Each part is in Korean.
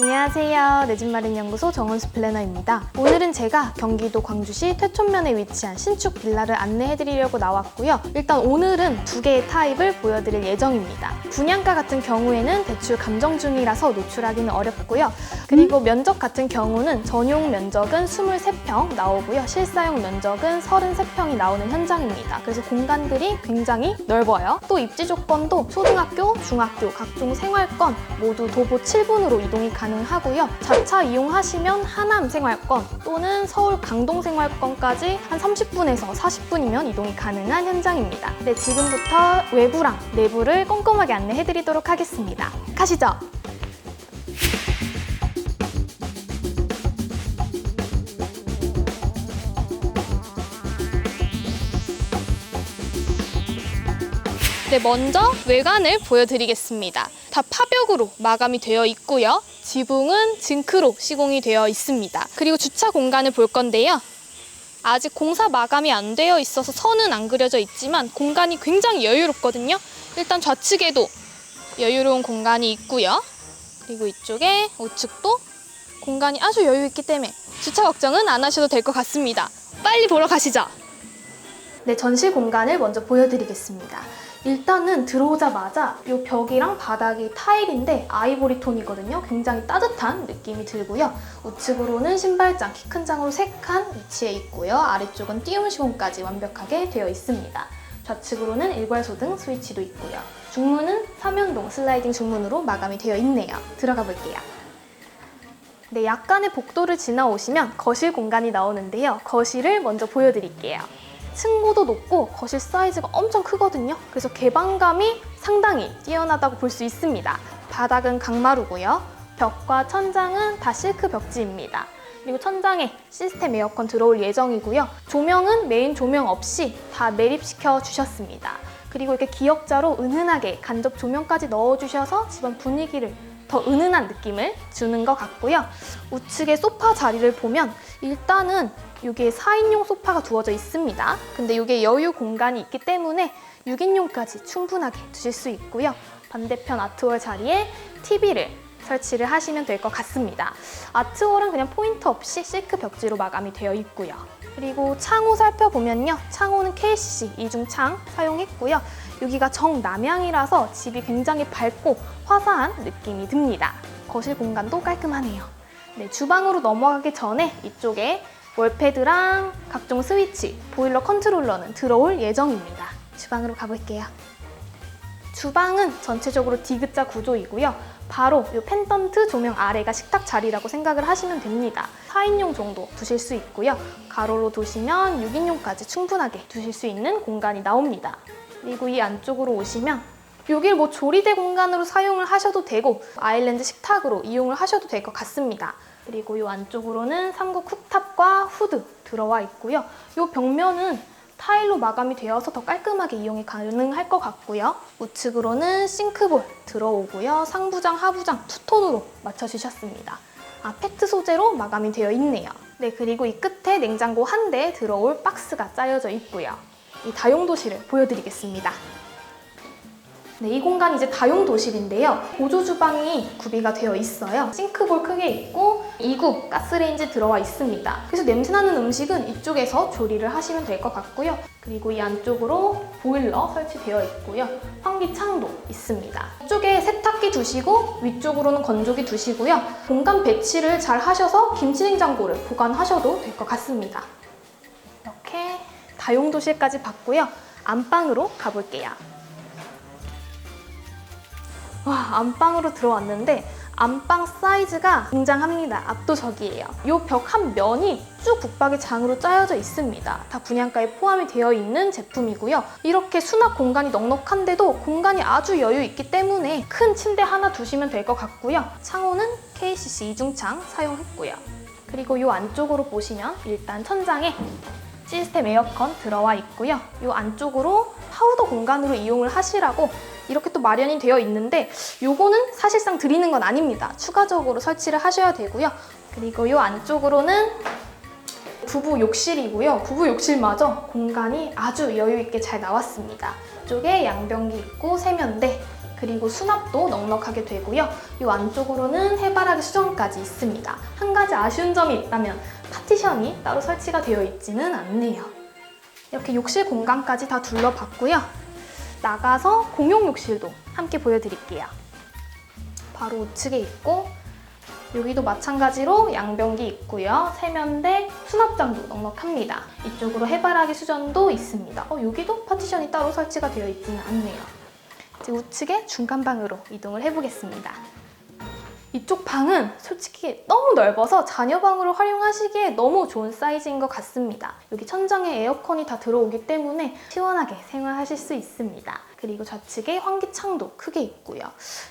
안녕하세요. 내 집 마련 연구소 정원수 플래너입니다. 오늘은 제가 경기도 광주시 퇴촌면에 위치한 신축 빌라를 안내해 드리려고 나왔고요. 일단 오늘은 두 개의 타입을 보여드릴 예정입니다. 분양가 같은 경우에는 대출 감정 중이라서 노출하기는 어렵고요. 그리고 면적 같은 경우는 전용 면적은 23평 나오고요. 실사용 면적은 33평이 나오는 현장입니다. 그래서 공간들이 굉장히 넓어요. 또 입지 조건도 초등학교, 중학교, 각종 생활권 모두 도보 7분으로 이동이 가능 하고요. 자차 이용하시면 하남 생활권 또는 서울 강동 생활권까지 한 30분에서 40분이면 이동이 가능한 현장입니다. 네, 지금부터 외부랑 내부를 꼼꼼하게 안내해드리도록 하겠습니다. 가시죠. 네, 먼저 외관을 보여드리겠습니다. 다 파벽으로 마감이 되어 있고요. 지붕은 징크로 시공이 되어 있습니다. 그리고 주차 공간을 볼 건데요. 아직 공사 마감이 안 되어 있어서 선은 안 그려져 있지만 공간이 굉장히 여유롭거든요. 일단 좌측에도 여유로운 공간이 있고요. 그리고 이쪽에 우측도 공간이 아주 여유 있기 때문에 주차 걱정은 안 하셔도 될 것 같습니다. 빨리 보러 가시죠. 네, 전실 공간을 먼저 보여드리겠습니다. 일단은 들어오자마자 이 벽이랑 바닥이 타일인데 아이보리 톤이거든요. 굉장히 따뜻한 느낌이 들고요. 우측으로는 신발장, 키 큰 장으로 3칸 위치해 있고요. 아래쪽은 띄움 시공까지 완벽하게 되어 있습니다. 좌측으로는 일괄소 등 스위치도 있고요. 중문은 삼연동 슬라이딩 중문으로 마감이 되어 있네요. 들어가 볼게요. 네, 약간의 복도를 지나오시면 거실 공간이 나오는데요. 거실을 먼저 보여드릴게요. 층고도 높고 거실 사이즈가 엄청 크거든요. 그래서 개방감이 상당히 뛰어나다고 볼 수 있습니다. 바닥은 강마루고요. 벽과 천장은 다 실크 벽지입니다. 그리고 천장에 시스템 에어컨 들어올 예정이고요. 조명은 메인 조명 없이 다 매립시켜 주셨습니다. 그리고 이렇게 기역자로 은은하게 간접 조명까지 넣어주셔서 집안 분위기를 더 은은한 느낌을 주는 것 같고요. 우측의 소파 자리를 보면 일단은 이게 4인용 소파가 두어져 있습니다. 근데 이게 여유 공간이 있기 때문에 6인용까지 충분하게 두실 수 있고요. 반대편 아트월 자리에 TV를 설치를 하시면 될 것 같습니다. 아트월은 그냥 포인트 없이 실크 벽지로 마감이 되어 있고요. 그리고 창호 살펴보면요. 창호는 KCC 이중창 사용했고요. 여기가 정남향이라서 집이 굉장히 밝고 화사한 느낌이 듭니다. 거실 공간도 깔끔하네요. 네, 주방으로 넘어가기 전에 이쪽에 월패드랑 각종 스위치, 보일러 컨트롤러는 들어올 예정입니다. 주방으로 가볼게요. 주방은 전체적으로 디귿자 구조이고요. 바로 이 펜던트 조명 아래가 식탁 자리라고 생각을 하시면 됩니다. 4인용 정도 두실 수 있고요. 가로로 두시면 6인용까지 충분하게 두실 수 있는 공간이 나옵니다. 그리고 이 안쪽으로 오시면 여길 뭐 조리대 공간으로 사용을 하셔도 되고 아일랜드 식탁으로 이용을 하셔도 될 것 같습니다. 그리고 이 안쪽으로는 삼국 쿡탑과 후드 들어와 있고요. 이 벽면은 타일로 마감이 되어서 더 깔끔하게 이용이 가능할 것 같고요. 우측으로는 싱크볼 들어오고요. 상부장, 하부장 투톤으로 맞춰주셨습니다. 아, 페트 소재로 마감이 되어 있네요. 네, 그리고 이 끝에 냉장고 한대 들어올 박스가 짜여져 있고요. 이 다용도실을 보여드리겠습니다. 네, 이 공간이 이제 다용 도실인데요. 보조 주방이 구비가 되어 있어요. 싱크볼 크게 있고 2구 가스레인지 들어와 있습니다. 그래서 냄새나는 음식은 이쪽에서 조리를 하시면 될 것 같고요. 그리고 이 안쪽으로 보일러 설치되어 있고요. 환기창도 있습니다. 이쪽에 세탁기 두시고 위쪽으로는 건조기 두시고요. 공간 배치를 잘 하셔서 김치냉장고를 보관하셔도 될 것 같습니다. 이렇게 다용도실까지 봤고요. 안방으로 가볼게요. 와, 안방으로 들어왔는데 안방 사이즈가 굉장합니다. 압도적이에요. 이 벽 한 면이 쭉 북박이 장으로 짜여져 있습니다. 다 분양가에 포함이 되어 있는 제품이고요. 이렇게 수납 공간이 넉넉한데도 공간이 아주 여유 있기 때문에 큰 침대 하나 두시면 될 것 같고요. 창호는 KCC 이중창 사용했고요. 그리고 이 안쪽으로 보시면 일단 천장에 시스템 에어컨 들어와 있고요. 이 안쪽으로 파우더 공간으로 이용을 하시라고 이렇게 또 마련이 되어 있는데 요거는 사실상 드리는 건 아닙니다. 추가적으로 설치를 하셔야 되고요. 그리고 이 안쪽으로는 부부 욕실이고요. 부부 욕실마저 공간이 아주 여유 있게 잘 나왔습니다. 이쪽에 양변기 있고 세면대 그리고 수납도 넉넉하게 되고요. 이 안쪽으로는 해바라기 수정까지 있습니다. 한 가지 아쉬운 점이 있다면 파티션이 따로 설치가 되어 있지는 않네요. 이렇게 욕실 공간까지 다 둘러봤고요. 나가서 공용 욕실도 함께 보여드릴게요. 바로 우측에 있고 여기도 마찬가지로 양변기 있고요. 세면대, 수납장도 넉넉합니다. 이쪽으로 해바라기 수전도 있습니다. 어, 여기도 파티션이 따로 설치가 되어 있지는 않네요. 이제 우측에 중간방으로 이동을 해보겠습니다. 이쪽 방은 솔직히 너무 넓어서 자녀방으로 활용하시기에 너무 좋은 사이즈인 것 같습니다. 여기 천장에 에어컨이 다 들어오기 때문에 시원하게 생활하실 수 있습니다. 그리고 좌측에 환기창도 크게 있고요.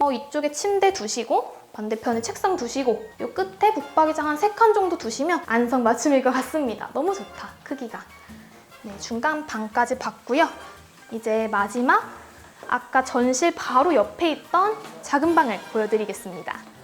어, 이쪽에 침대 두시고 반대편에 책상 두시고 이 끝에 북박이장 한 3칸 정도 두시면 안성 맞춤일 것 같습니다. 너무 좋다, 크기가. 네, 중간 방까지 봤고요. 이제 마지막 아까 전실 바로 옆에 있던 작은 방을 보여드리겠습니다.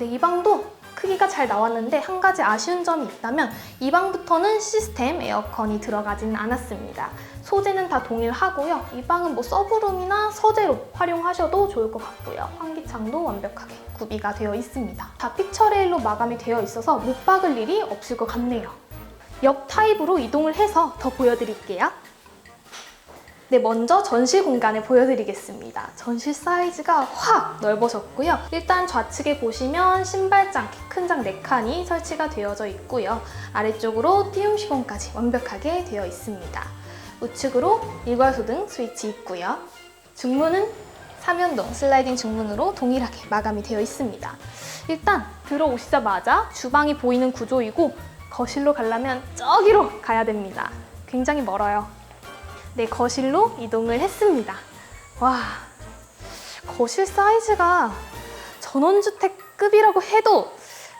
네, 이 방도 크기가 잘 나왔는데 한 가지 아쉬운 점이 있다면 이 방부터는 시스템 에어컨이 들어가지는 않았습니다. 소재는 다 동일하고요. 이 방은 뭐 서브룸이나 서재로 활용하셔도 좋을 것 같고요. 환기창도 완벽하게 구비가 되어 있습니다. 다 픽처레일로 마감이 되어 있어서 못 박을 일이 없을 것 같네요. 옆 타입으로 이동을 해서 더 보여드릴게요. 네, 먼저 전실 공간을 보여드리겠습니다. 전실 사이즈가 확 넓어졌고요. 일단 좌측에 보시면 신발장, 키큰장 4칸이 설치가 되어져 있고요. 아래쪽으로 띄움 시공까지 완벽하게 되어 있습니다. 우측으로 일괄소 등 스위치 있고요. 중문은 삼연동 슬라이딩 중문으로 동일하게 마감이 되어 있습니다. 일단 들어오시자마자 주방이 보이는 구조이고 거실로 가려면 저기로 가야 됩니다. 굉장히 멀어요. 네, 거실로 이동을 했습니다. 와, 거실 사이즈가 전원주택급이라고 해도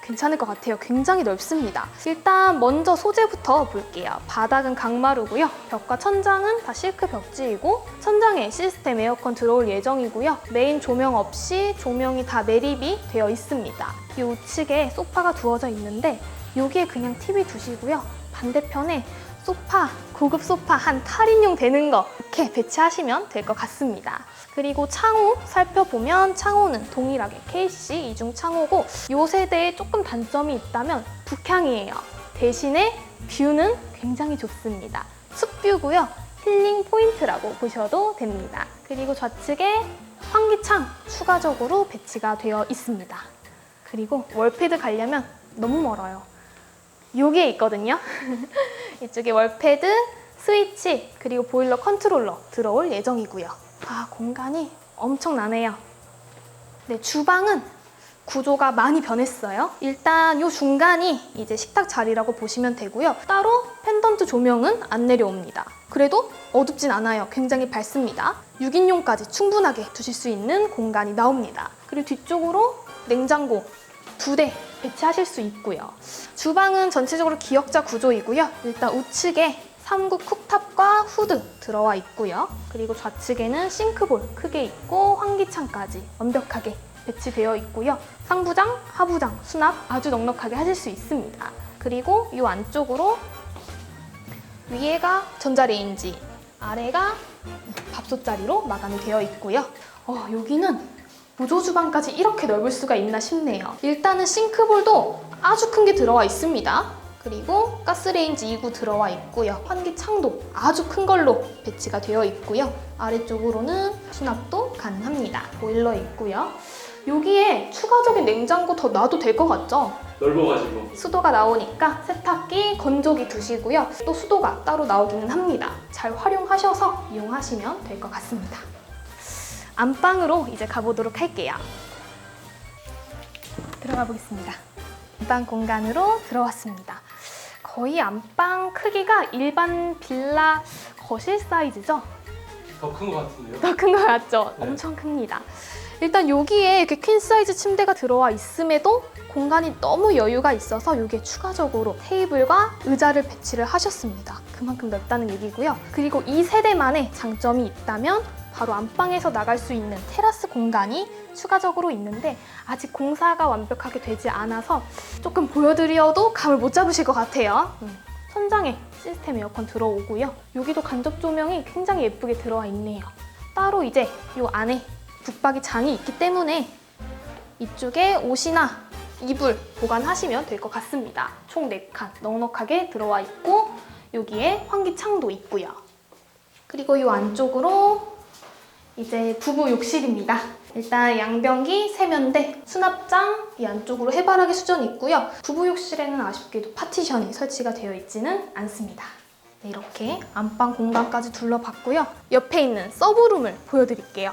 괜찮을 것 같아요. 굉장히 넓습니다. 일단 먼저 소재부터 볼게요. 바닥은 강마루고요. 벽과 천장은 다 실크 벽지이고 천장에 시스템 에어컨 들어올 예정이고요. 메인 조명 없이 조명이 다 매립이 되어 있습니다. 이 우측에 소파가 두어져 있는데 여기에 그냥 TV 두시고요. 반대편에 소파, 고급 소파 한 8인용 되는 거 이렇게 배치하시면 될 것 같습니다. 그리고 창호 살펴보면 창호는 동일하게 KC 이중 창호고 이 세대에 조금 단점이 있다면 북향이에요. 대신에 뷰는 굉장히 좋습니다. 숲뷰고요. 힐링 포인트라고 보셔도 됩니다. 그리고 좌측에 환기창 추가적으로 배치가 되어 있습니다. 그리고 월패드 가려면 너무 멀어요. 여기에 있거든요. 이쪽에 월패드, 스위치, 그리고 보일러 컨트롤러 들어올 예정이고요. 아, 공간이 엄청나네요. 네, 주방은 구조가 많이 변했어요. 일단 이 중간이 이제 식탁 자리라고 보시면 되고요. 따로 펜던트 조명은 안 내려옵니다. 그래도 어둡진 않아요. 굉장히 밝습니다. 6인용까지 충분하게 두실 수 있는 공간이 나옵니다. 그리고 뒤쪽으로 냉장고 두대 배치하실 수 있고요. 주방은 전체적으로 기역자 구조이고요. 일단 우측에 3구 쿡탑과 후드 들어와 있고요. 그리고 좌측에는 싱크볼 크게 있고 환기창까지 완벽하게 배치되어 있고요. 상부장, 하부장, 수납 아주 넉넉하게 하실 수 있습니다. 그리고 이 안쪽으로 위에가 전자레인지, 아래가 밥솥 자리로 마감이 되어 있고요. 어, 여기는 보조 주방까지 이렇게 넓을 수가 있나 싶네요. 일단은 싱크볼도 아주 큰 게 들어와 있습니다. 그리고 가스레인지 2구 들어와 있고요. 환기창도 아주 큰 걸로 배치가 되어 있고요. 아래쪽으로는 수납도 가능합니다. 보일러 있고요. 여기에 추가적인 냉장고 더 놔도 될 것 같죠? 넓어가지고 수도가 나오니까 세탁기, 건조기 두시고요. 또 수도가 따로 나오기는 합니다. 잘 활용하셔서 이용하시면 될 것 같습니다. 안방으로 이제 가보도록 할게요. 들어가 보겠습니다. 안방 공간으로 들어왔습니다. 거의 안방 크기가 일반 빌라 거실 사이즈죠? 더 큰 것 같은데요? 더 큰 것 같죠? 네. 엄청 큽니다. 일단 여기에 이렇게 퀸 사이즈 침대가 들어와 있음에도 공간이 너무 여유가 있어서 여기에 추가적으로 테이블과 의자를 배치를 하셨습니다. 그만큼 넓다는 얘기고요. 그리고 이 세대만의 장점이 있다면 바로 안방에서 나갈 수 있는 테라스 공간이 추가적으로 있는데 아직 공사가 완벽하게 되지 않아서 조금 보여드려도 감을 못 잡으실 것 같아요. 음. 천장에 시스템 에어컨 들어오고요. 여기도 간접 조명이 굉장히 예쁘게 들어와 있네요. 따로 이제 이 안에 붙박이 장이 있기 때문에 이쪽에 옷이나 이불 보관하시면 될 것 같습니다. 총 4칸 넉넉하게 들어와 있고 여기에 환기창도 있고요. 그리고 이 안쪽으로 이제 부부 욕실입니다. 일단 양변기, 세면대, 수납장 이 안쪽으로 해바라기 수전이 있고요. 부부 욕실에는 아쉽게도 파티션이 설치가 되어 있지는 않습니다. 네, 이렇게 안방 공간까지 둘러봤고요. 옆에 있는 서브룸을 보여드릴게요.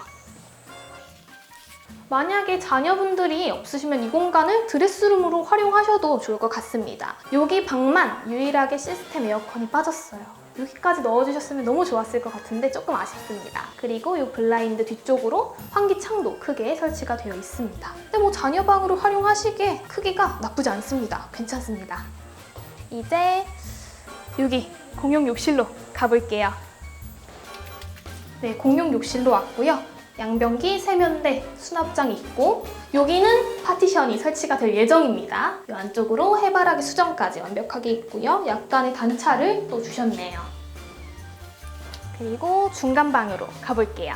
만약에 자녀분들이 없으시면 이 공간을 드레스룸으로 활용하셔도 좋을 것 같습니다. 여기 방만 유일하게 시스템 에어컨이 빠졌어요. 여기까지 넣어주셨으면 너무 좋았을 것 같은데 조금 아쉽습니다. 그리고 이 블라인드 뒤쪽으로 환기창도 크게 설치가 되어 있습니다. 근데 뭐 자녀방으로 활용하시기에 크기가 나쁘지 않습니다. 괜찮습니다. 이제 여기 공용 욕실로 가볼게요. 네, 공용 욕실로 왔고요. 양변기, 세면대, 수납장이 있고 여기는 파티션이 설치가 될 예정입니다. 이 안쪽으로 해바라기 수정까지 완벽하게 있고요. 약간의 단차를 또 주셨네요. 그리고 중간 방으로 가볼게요.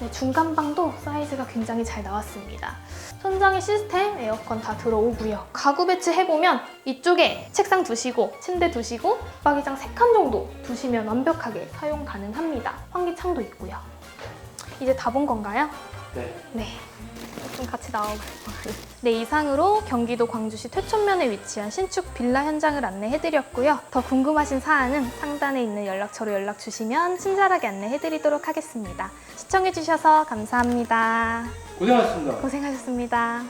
네, 중간 방도 사이즈가 굉장히 잘 나왔습니다. 천장에 시스템 에어컨 다 들어오고요. 가구 배치 해보면 이쪽에 책상 두시고 침대 두시고 붙박이장 3칸 정도 두시면 완벽하게 사용 가능합니다. 환기창도 있고요. 이제 다 본 건가요? 네. 네. 좀 같이 나와봐요. 네, 이상으로 경기도 광주시 퇴촌면에 위치한 신축 빌라 현장을 안내해드렸고요. 더 궁금하신 사항은 상단에 있는 연락처로 연락 주시면 친절하게 안내해드리도록 하겠습니다. 시청해주셔서 감사합니다. 고생하셨습니다. 고생하셨습니다.